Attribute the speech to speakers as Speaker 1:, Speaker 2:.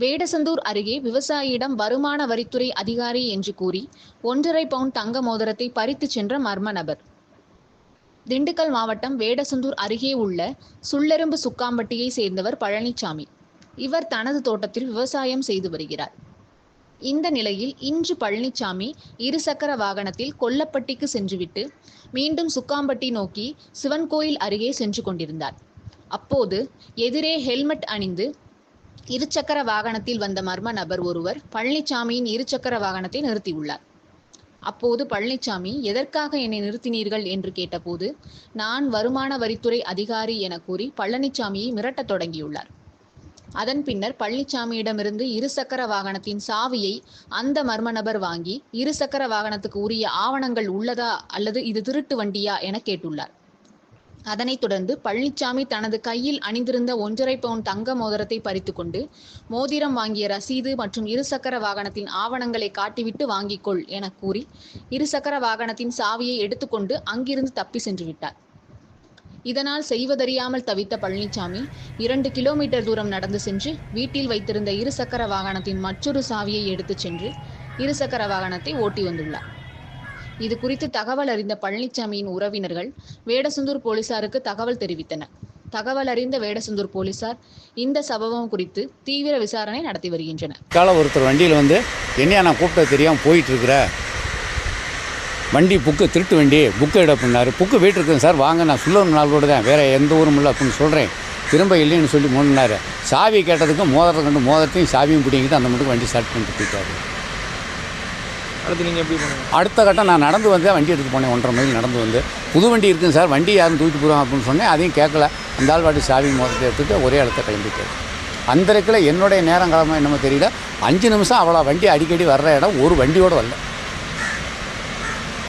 Speaker 1: வேடசந்தூர் அருகே விவசாயியிடம் வருமான வரித்துறை அதிகாரி என்று கூறி ஒன்றரை பவுண்ட் தங்க மோதிரத்தை பறித்து சென்ற மர்ம நபர். திண்டுக்கல் மாவட்டம் வேடசந்தூர் அருகே உள்ள சுள்ளெரும்பு சுக்காம்பட்டியை சேர்ந்தவர் பழனிசாமி இவர் தனது தோட்டத்தில் விவசாயம் செய்து வருகிறார். இந்த நிலையில் இன்று பழனிசாமி இருசக்கர வாகனத்தில் கொல்லப்பட்டிக்கு சென்றுவிட்டு மீண்டும் சுக்காம்பட்டி நோக்கி சிவன் கோயில் அருகே சென்று கொண்டிருந்தார். அப்போது எதிரே ஹெல்மெட் அணிந்து இருசக்கர வாகனத்தில் வந்த மர்ம நபர் ஒருவர் பழனிசாமியின் இருசக்கர வாகனத்தை நிறுத்தியுள்ளார். அப்போது பழனிசாமி எதற்காக என்னை நிறுத்தினீர்கள்? என்று கேட்டபோது நான் வருமான வரித்துறை அதிகாரி என கூறி பழனிசாமியை மிரட்டத் தொடங்கியுள்ளார். அதன் பின்னர் பழனிசாமியிடமிருந்து இருசக்கர வாகனத்தின் சாவியை அந்த மர்ம நபர் வாங்கி இருசக்கர வாகனத்துக்கு உரிய ஆவணங்கள் உள்ளதா அல்லது இது திருட்டு வண்டியா? என கேட்டுள்ளார். அதனைத் தொடர்ந்து பழனிசாமி தனது கையில் அணிந்திருந்த ஒன்றரை பவுன் தங்க மோதிரத்தை பறித்துக்கொண்டு மோதிரம் வாங்கிய ரசீது மற்றும் இருசக்கர வாகனத்தின் ஆவணங்களை காட்டிவிட்டு வாங்கிக்கொள் என கூறி இருசக்கர வாகனத்தின் சாவியை எடுத்துக்கொண்டு அங்கிருந்து தப்பி சென்று விட்டார். இதனால் செய்வதறியாமல் தவித்த பழனிசாமி இரண்டு கிலோமீட்டர் தூரம் நடந்து சென்று வீட்டில் வைத்திருந்த இருசக்கர வாகனத்தின் மற்றொரு சாவியை எடுத்துச் சென்று இருசக்கர வாகனத்தை ஓட்டி வந்துள்ளார். இது குறித்து தகவல் அறிந்த பழனிசாமியின் உறவினர்கள் வேடசந்தூர் போலீசாருக்கு தகவல் தெரிவித்தனர். தகவல் அறிந்த வேடசந்தூர் போலீசார் இந்த சம்பவம் குறித்து தீவிர விசாரணை நடத்தி வருகின்றனர்.
Speaker 2: கால ஒருத்தர் வண்டியில் வந்து என்னையா நான் கூப்பிட்டது தெரியாமல் போயிட்டுருக்குற? வண்டி புக்கு திருட்டு வண்டி புக்கு எடு அப்படின்னாரு. புக்கு வீட்டு சார் வாங்க நான் சுள்ளூர் கூட தான் வேறு எந்த ஊரும் இல்லை அப்படின்னு சொல்கிறேன் திரும்ப இல்லைன்னு சொல்லி முன்னாரு சாவி கேட்டதுக்கு மோதிரத்தை கண்டு மோதிரத்தையும் சாவியும் பிடிங்கிட்டு அந்த மட்டும் வண்டி ஸ்டார்ட் பண்ணிட்டு போயிட்டாரு.
Speaker 3: அடுத்து நீங்கள் எப்படி பண்ணுங்கள்
Speaker 2: அடுத்த கட்டம் நான் நடந்து வந்து வண்டி எடுத்து போனேன் ஒன்றரை மைல் நடந்து வந்து. புது வண்டி இருக்குங்க சார் வண்டி யாரும் தூக்கி போகிறோம் அப்படின்னு சொன்னேன். அதையும் கேட்கல. அந்த ஆள் வாட்டி சாவி மோதத்தை எடுத்துகிட்டு ஒரே இடத்த கிளம்பிட்டாரு அந்த இடத்துல என்னுடைய நேரம் கிளம்ப என்னமோ தெரியல. அஞ்சு நிமிஷம் அவ்வளோ வண்டி அடிக்கடி வர்ற இடம் ஒரு வண்டியோடு வரல.